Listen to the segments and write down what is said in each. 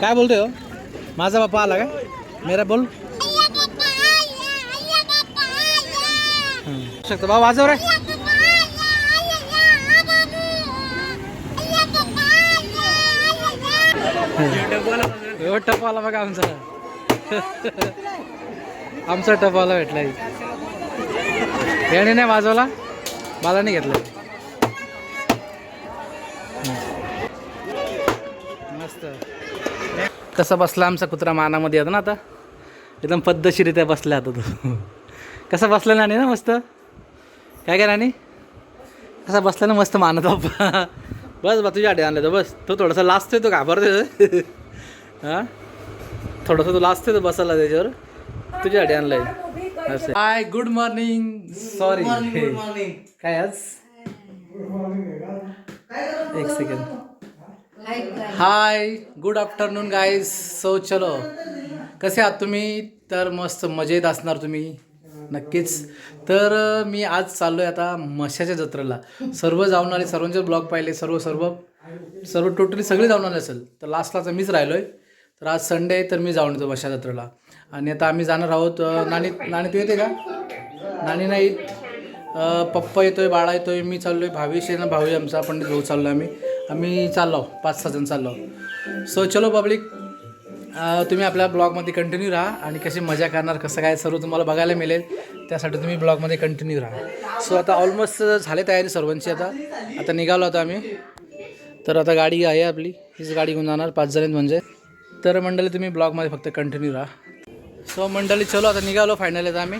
काय बोलतोय हो? माझा बाप्पा आला काय? मेरा बोल. शकतो. भाऊ वाजव रे. एवढा टप आला बघा आमचा. आमचा टप आला भेटला याने नाही वाजवला? मला नाही घेतलं मस्त. कसा बसला आमचा कुत्रा मानामध्ये आता ना आता? एकदम पद्धतशीरित्या बसला आता तो. कसा बसला नाणी ना मस्त? काय काय नाणी? कसा बसला ना मस्त मानत बाप्पा बस बा तुझ्या आडे आणलं तर बस. तो थोडासा लाजतोय तो घाबरतोय हां? थोडासा तो लाजतोय तो बसायला त्याच्यावर. तुझ्या आडे आणलंय. असं. हाय गुड मॉर्निंग सॉरी काय आज? एक second hi good afternoon guys so चलो. कसे आहात तुम्ही? तर मस्त मजेत असणार तुम्ही. नक्कीच. तर मी आज चाललो आहे आता मशाच्या जत्रेला. सर्व जाऊन आले सर्वांचे ब्लॉग पाहिले सर्व सर्व सर्व टोटली सगळे जाऊन आले असेल. तर लास्टला तर मीच राहिलो आहे तर आज संडे आहे तर मी जाऊन येतो मशा जत्रेला. आणि आता आम्ही जाणार आहोत नाणी नाणी तू येते का? नाणी नाही पप्पा येतोय बाळा येतोय मी चाललोय. भावेश आहे ना भाऊ आमचा पंडित भाऊ चाललो आम्ही. आम्ही चाललो पाच सहा जण चाललो सो चलो पब्लिक तुम्ही आपल्या ब्लॉगमध्ये कंटिन्यू राहा आणि कशी मजा करणार कसं काय सर्व तुम्हाला बघायला मिळेल त्यासाठी तुम्ही ब्लॉगमध्ये कंटिन्यू राहा. सो आता ऑलमोस्ट झाले तयारी सर्वांची आता. आता निघालो आता आम्ही. तर आता गाडी आहे आपली. हीच गाडी घेऊन जाणार पाच जण म्हणजे. तर मंडळी तुम्ही ब्लॉगमध्ये फक्त कंटिन्यू राहा. सो मंडळी चलो आता निघालो फायनल आता आम्ही.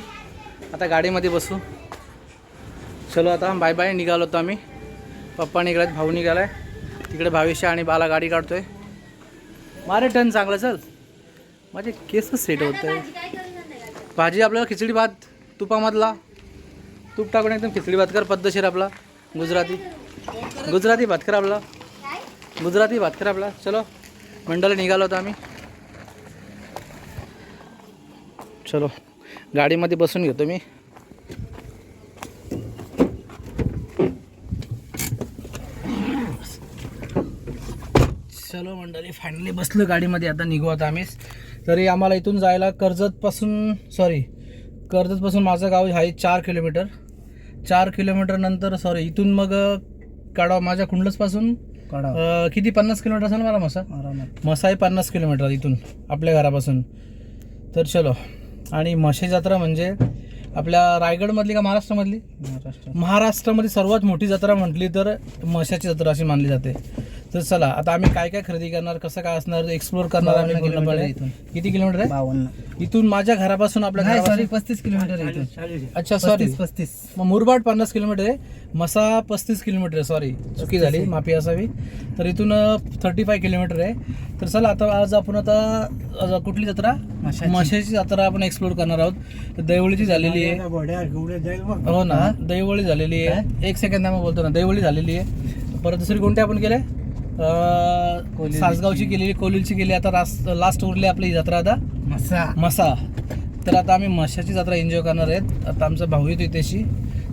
आता गाडीमध्ये बसू. चलो आता बाय बाय निघालो होतो आम्ही. पप्पा निघालात भाऊ निघाला आहे तिकडे भावेश आणि बाला गाडी काढतोय. मारे टन चांगलं चल. माझे केस सेट होत आहे भाजी आपल्याला खिचडी भात तुपामधला. तूप टाकून एकदम खिचडी भात कर पद्धतशीर आपला. गुजराती. गुजराती भात कर आपला. गुजराती भात कर आपला. चलो मंडळ निघालो होतो आम्ही. चलो गाडीमध्ये बसून घेतो मी. चलो मंडळी. फायनली बसलो गाडीमध्ये आता निघू आता आम्ही तरी आम्हाला इथून जायला कर्जतपासून सॉरी कर्जतपासून माझं गाव आहे चार किलोमीटर. चार किलोमीटर नंतर सॉरी इथून मग काढा माझ्या कुंडलसपासून अं, किती? पन्नास किलोमीटर असेल मला मसा? मसा आहे पन्नास किलोमीटर इथून आपल्या घरापासून. तर चलो. आणि म्हशी जत्रा म्हणजे आपल्या रायगडमधली का महाराष्ट्रामधली? महाराष्ट्रामध्ये सर्वात मोठी जत्रा म्हटली तर म्हशाची जत्रा अशी मानली जाते. तर चला आता आम्ही काय काय खरेदी करणार कसं काय असणार एक्सप्लोर करणार आम्ही पूर्णपणे. किती किलोमीटर आहे? बावन्न. इथून माझ्या घरापासून आपल्या नाही घरापासून सॉरी पस्तीस किलोमीटर आहे इथून. अच्छा सॉरी पस्तीस पस्तीस. मग मुरबाड पन्नास किलोमीटर आहे. मसा पस्तीस किलोमीटर आहे सॉरी चुकी झाली माफी असावी. तर इथून थर्टी फाय किलोमीटर आहे. तर चला आता आज आपण आता आज कुठली जत्रा? म्हशाची. म्हशाची जत्रा आपण एक्सप्लोर करणार आहोत. तर दैवळीची झालेली आहे. हो ना दैवळी झालेली आहे. एक सेकंद मग बोलतो ना. दैवळी झालेली आहे. परत दुसरी कोणती आपण केले. सासगावची केलेली कोलिलची केली. आता लास्ट उरली आपली जत्रा आता. मसा. मसा. तर आता आम्ही मशाची जत्रा एन्जॉय करणार आहेत. आता आमचा भाऊ येतो त्याशी.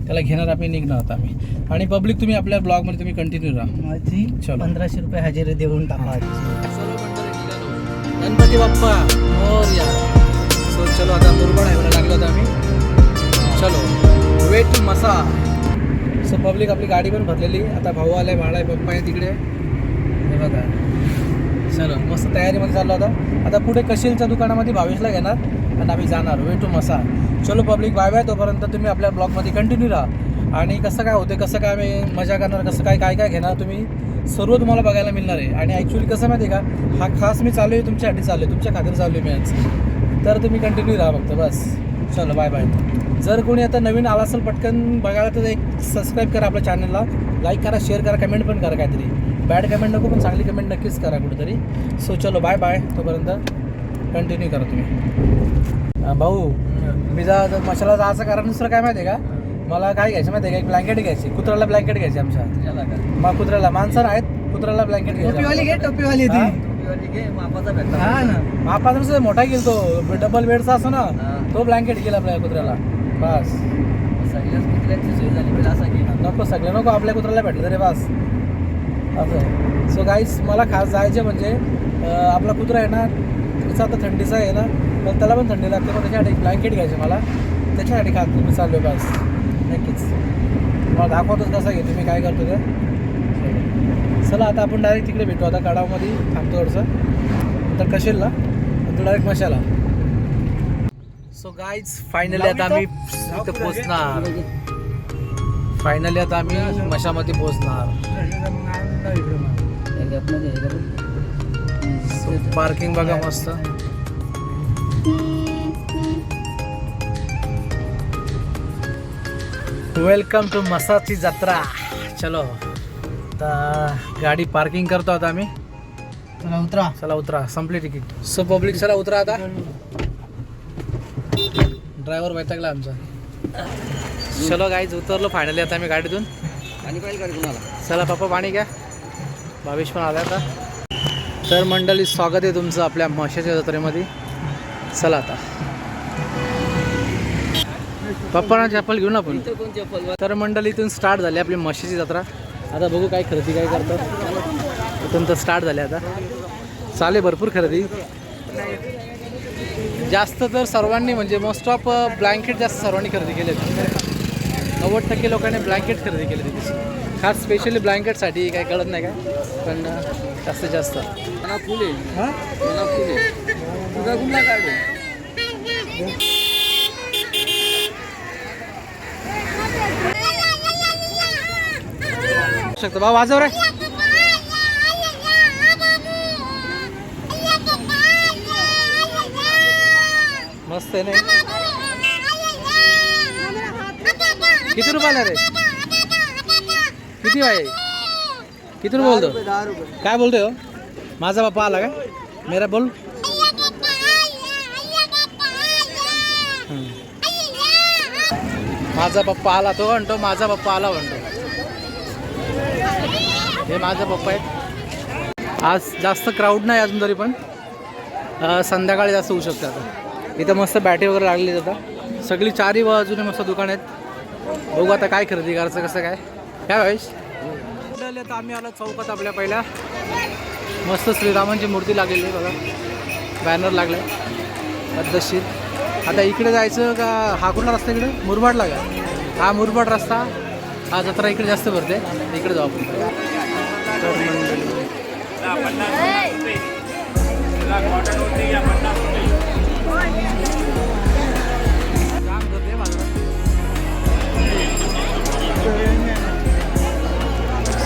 त्याला घेणार आम्ही निघणार आता आम्ही. आणि पब्लिक तुम्ही आपल्या ब्लॉगमध्ये तुम्ही कंटिन्यू राहा. पंधराशे रुपये हजेरी देऊन टाका. गणपती बाप्पा. मोरया सो चलो आता मुरबाड आहे लागलो होतो आम्ही. चलो. वे टू मसा. सो पब्लिक आपली गाडी पण भरलेली. आता भाऊ आलाय भाडा आहे पप्पा आहे तिकडे. हे बघा. चलो मस्त तयारीमध्ये चाललो आता. आता पुढे कशीलच्या दुकानामध्ये भावेशला घेणार आणि आम्ही जाणार. वे टू मसा चलो पब्लिक बाय बाय तोपर्यंत तुम्ही आपल्या ब्लॉगमध्ये कंटिन्यू राहा. आणि कसं काय होते कसं काय आम्ही मजा करणार कसं काय काय काय घेणार तुम्ही सर्व तुम्हाला बघायला मिळणार आहे. आणि ॲक्च्युली कसं माहिती आहे का हा खास मी चालू आहे तुमच्यासाठी चालू आहे तुमच्या खात्री चालू आहे मी आज. तर तुम्ही कंटिन्यू राहा फक्त बस. चलो बाय बाय जर कोणी आता नवीन आला असेल पटकन बघायला तर एक सबस्क्राईब करा आपल्या चॅनलला लाईक करा शेअर करा कमेंट पण करा काहीतरी. बॅड कमेंट नको पण चांगली कमेंट नक्कीच करा कुठेतरी. सो चलो बाय बाय तोपर्यंत कंटिन्यू करा तुम्ही. भाऊ मी जा मशाला जायचं कारण दुसरं काय माहिती आहे का? मला काय घ्यायचं माहिती आहे का? एक ब्लँकेट घ्यायची. कुत्र्याला ब्लँकेट घ्यायची आमच्या. मग कुत्र्याला. माणसं आहेत कुत्र्याला ब्लँकेट टोपीवाली घे घ्यायची टोपीवाली ती. हा? ना. मोठा गेल तो. डबल बेडचा असतो ना. तो ब्लँकेट गेला आपल्या कुत्र्याला. बस. नको सगळे नको. आपल्या कुत्र्याला भेटलं तरी बस. असं सो गाईस मला खास जायचे म्हणजे आपला कुत्रा आहे ना त्याचा आता थंडीचा आहे ना पण त्याला पण थंडी लागते पण त्याच्यासाठी ब्लँकेट घ्यायचे मला. त्याच्यासाठी खात मी चाललो बस नक्कीच. मला दाखवतोच कसा घेतो मी काय करतो ते. चला आता आपण डायरेक्ट तिकडे भेटू आता कडावमध्ये थांबतो थोडंसं. नंतर कशेलला नंतर डायरेक्ट मशाला. सो गाईज फायनली आता आम्ही पोचणार फायनली आता आम्ही मशामध्ये पोचणार सो पार्किंग बघा मस्त. वेलकम टू मसाची जत्रा चलो. आता गाडी पार्किंग करतो आता आम्ही. चला उतरा. चला उतरा. संपली तिकीट सो पब्लिक चला उतरा आता. ड्रायव्हर वैतागला आमचा. चलो गाईज उतरलो फायनली आता आम्ही गाडीतून. आणि पाहिजे गाडी कुणाला? चला पप्पा पाणी घ्या. भावेश पण आला आता. तर मंडळी स्वागत आहे तुमचं आपल्या म्हशाच्या जत्रेमध्ये. चला आता. पप्पांना चप्पल घेऊ ना आपण कोण चप्पल तर मंडळी इथून स्टार्ट झाली आपली म्हशीची जत्रा. आता बघू काय खरेदी काय करतात. इथून तर स्टार्ट झाले आता. चाले भरपूर खरेदी. जास्त तर सर्वांनी म्हणजे मोस्ट ऑफ ब्लँकेट जास्त सर्वांनी खरेदी केले नव्वद टक्के लोकांनी ब्लँकेट खरेदी केले तिथे खास स्पेशली ब्लँकेटसाठी काही कळत नाही काय पण जास्तीत जास्त मला फुल फुल शकतो. बा वाजव रे. मस्त आहे ना? किती रुपयाला रे? किती आहे किती रुपये बोलतो? काय बोलतोय हो? माझा बाप्पा आला का? मेरा बोल. माझा पप्पा आला तो म्हणतो माझा पप्पा आला म्हणतो. हे माझा पप्पा आहेत. आज जास्त क्राऊड नाही अजून तरी पण. संध्याकाळी जास्त होऊ शकतं आता. इथं मस्त बॅटरी वगैरे लागली आहेत आता. सगळी चारही बाजूने मस्त दुकान आहेत. बघू आता काय खरेदी करायचं कसं काय. काय भावेश. आता आम्ही आलो चौकात आपल्या पहिल्या. मस्त श्रीरामांची मूर्ती लागलेली आहे बघा. बॅनर लागलाय. पद्धतशीर. आता इकडे जायचं का हा कुठला रस्ता इकडे? मुरबाडला का? हा मुरबाड रस्ता. हा जत्रा इकडे जास्त भरते. इकडे जाऊ आपण.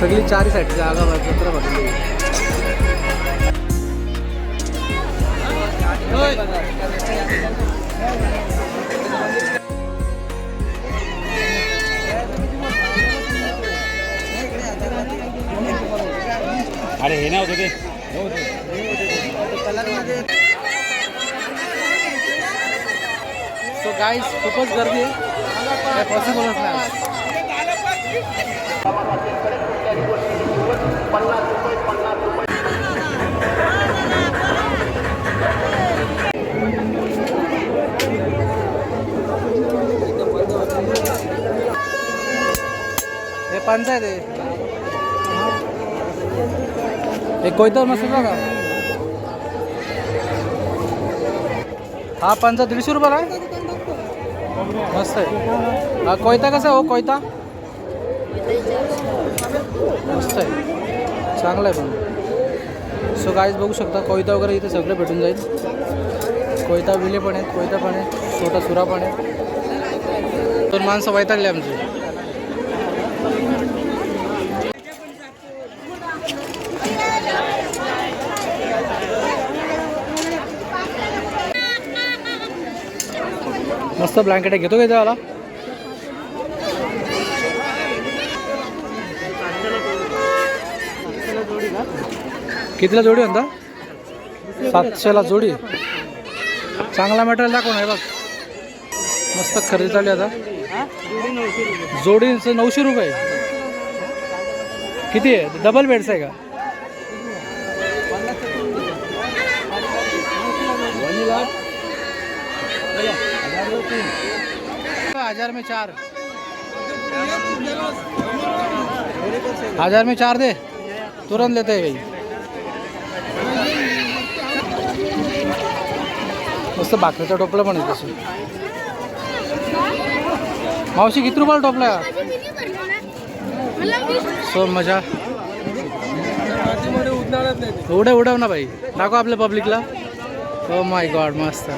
सगळी चारी साईड जागा जत्रा भरली अरे हे नाही होतं ते सो गाईज खूपच गर्दी आहे. काय पॉसिबलच नाही हे पंचायत आहे. हे कोयतर मस्त का हा पंचा दीडशे रुपयाला आहे. मस्त आहे. हा कोयता कसा आहे हो कोयता? मस्त आहे. चांगला आहे पण. सो गाईज बघू शकता कोयता वगैरे इथे सगळं भेटून जाईल. कोयता विले पण आहेत कोयता पण आहे छोटा सुरा पण आहे. तर माणसं वैतागले आमची. मस्त ब्लँकेट घेतो का त्याला कितीला जोडी म्हणता सातशेला जोडी. चांगला मटेरियल दाखव आहे बघ. मस्त खरेदी चालली आता. जोडीचं नऊशे रुपये. किती आहे? डबल बेडचं आहे का? हजार में चार। हजार में चार दे। तुरंत लेते हैं भाई। मस्त भाकरीचा टोपला पण आहे तसं मावशी किती रुपयाला टोपला सो मजा। उडव उडव ना भाई। दाखव आपल्या पब्लिकला हो माय गॉड मस्त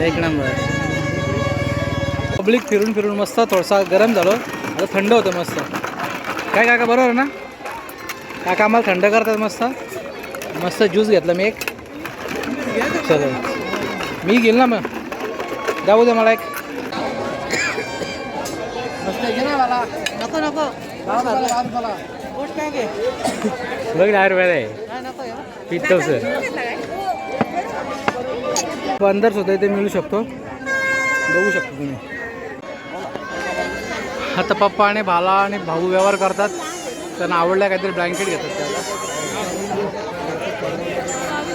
एक नंबर। पब्लिक फिरून फिरून मस्त थोडासा गरम झालो. आता थंड होतं मस्त. काय काका बरोबर ना? काका आम्हाला थंड करतात मस्त. मस्त ज्यूस घेतला मी एक. चलो. मी घेईल ना मग. जाऊ दे मला एक. मस्त घे ना मला नको नको. बघ आयुर्वेद आहे. पित्त सर. अंदर सुद्धा इथे मिळू शकतो. बघू शकतो तुम्ही. आता पप्पा आणि भाला आणि भाऊ व्यवहार करतात. त्यांना आवडल्या काहीतरी ब्लँकेट घेतात त्याला.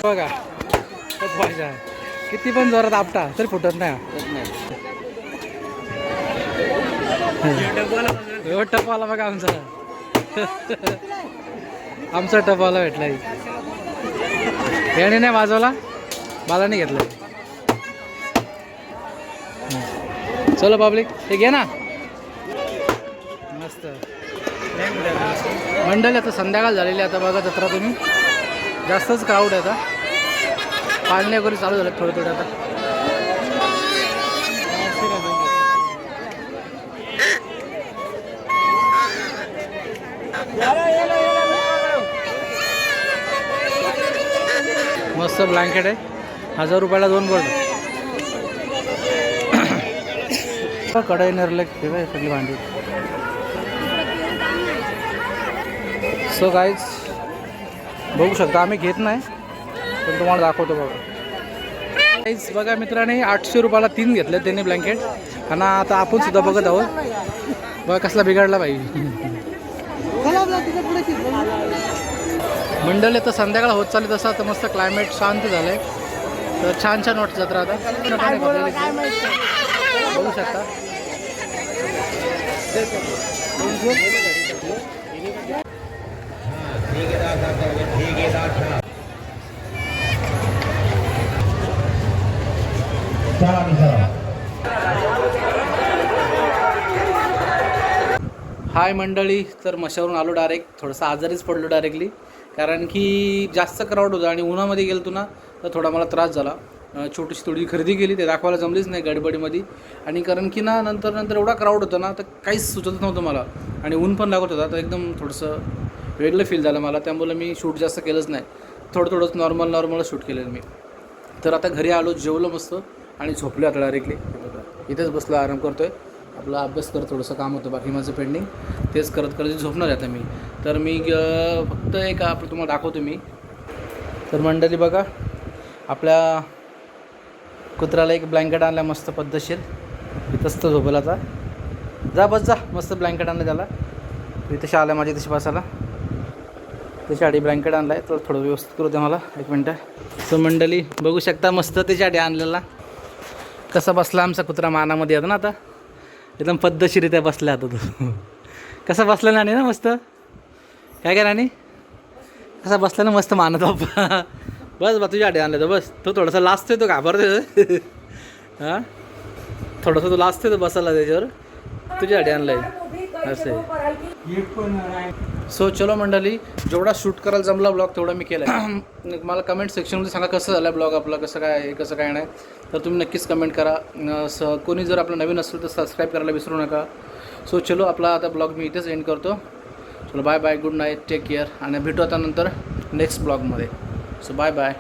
बघा. खूप किती पण जोरात आपटा तरी फुटत नाही. हा. एवढा टपाला बघा आमचा. आमचा टपाला भेटला याने नाही वाजवला? बालाने नाही घेतलं. चलो पब्लिक हे घे ना. मस्त. मंडळी आता संध्याकाळ झालेली आहे. आता बघा जत्रा तुम्ही. जास्तच क्राऊड आहे आता. पाळणे वगैरे चालू झाले थोडे थोडे आता. मस्त ब्लँकेट आहे. हजार रुपयाला दोन बोर्ड कडाई नरले ठेवा सगळी भांडी. सो गाईज बघू शकता आम्ही घेत नाही पण तुम्हाला दाखवतो बघा. गाईज बघा मित्राने आठशे रुपयाला तीन घेतले त्यांनी ब्लँकेट आणि आता आपण सुद्धा बघत आहोत. बघा कसला बिघडला पाहिजे मंडळ तर संध्याकाळ होत चालली तसं आता मस्त क्लायमेट शांत झालंय. तर छान छान वाटत जत्रा आता. बघू शकता. हाय मंडळी तर मशावरून आलो डायरेक्ट थोडंसं आजारीच पडलो डायरेक्टली कारण की जास्त क्राऊड होतं आणि उन्हामध्ये गेलो ना तर थोडा मला त्रास झाला. छोटीशी थोडी खरेदी केली ते दाखवायला जमलीच नाही गडबडीमध्ये. आणि कारण की ना नंतर नंतर एवढा क्राऊड होता ना तर काहीच सुचत नव्हतं मला. आणि ऊन पण लागत होता तर एकदम थोडंसं वेगळं फील झालं मला. त्यामुळे मी शूट जास्त केलंच नाही. थोडं थोडंच नॉर्मल नॉर्मल शूट केलेलं मी. तर आता घरी आलो जेवलो मस्त आणि झोपलो आता डायरेक्टली इथेच बसलो आराम करतो आहे आपला अभ्यास करत थोडंसं काम होतं बाकी माझं पेंडिंग तेच करत करत झोपणार आहे आता मी. तर मी फक्त एक आपलं तुम्हाला दाखवतो मी. तर मंडळी बघा आपल्या कुत्र्याला एक ब्लँकेट आणला मस्त पद्धतशीर. इथंच तो झोपेल आता जा बस जा. मस्त ब्लँकेट आणलं त्याला. इथं आल्या माझ्या तशी बसायला. त्याच्यासाठी ब्लँकेट आणला आहे. तर थोडं व्यवस्थित करू द्या मला. एक मिनटं. सो मंडळी बघू शकता मस्त त्याच्यासाठी आणलेला. कसा बसला आमचा कुत्रा मानामध्ये येतो ना आता? एकदम पद्धतशीरित्या बसला आता तो. कसा बसला नाणी ना मस्त? काय काय नाणी? कसा बसला ना मस्त मानत बाप्पा बस बा तुझ्या आधी आणलं तर बस. तो थोडासा लाजतोय तो घाबरतोय हां? थोडंसं तो लाजतोय तो बसायला त्याच्यावर. तुझ्या आधी आणलं आहे असं आहे. सो चलो मंडळी जेवढा शूट करायला जमला ब्लॉग तेवढा मी केला आहे मला कमेंट सेक्शनमध्ये सांगा कसं झालं ब्लॉग आपला कसं काय कसं काय नाही. तर तुम्ही नक्कीच कमेंट करा. स कोणी जर आपलं नवीन असेल तर सबस्क्राईब करायला विसरू नका. सो चलो आपला आता ब्लॉग मी इथेच एंड करतो. चलो bye bye good night take care आणि भेटू आता नंतर नेक्स्ट ब्लॉगमध्ये सो बाय बाय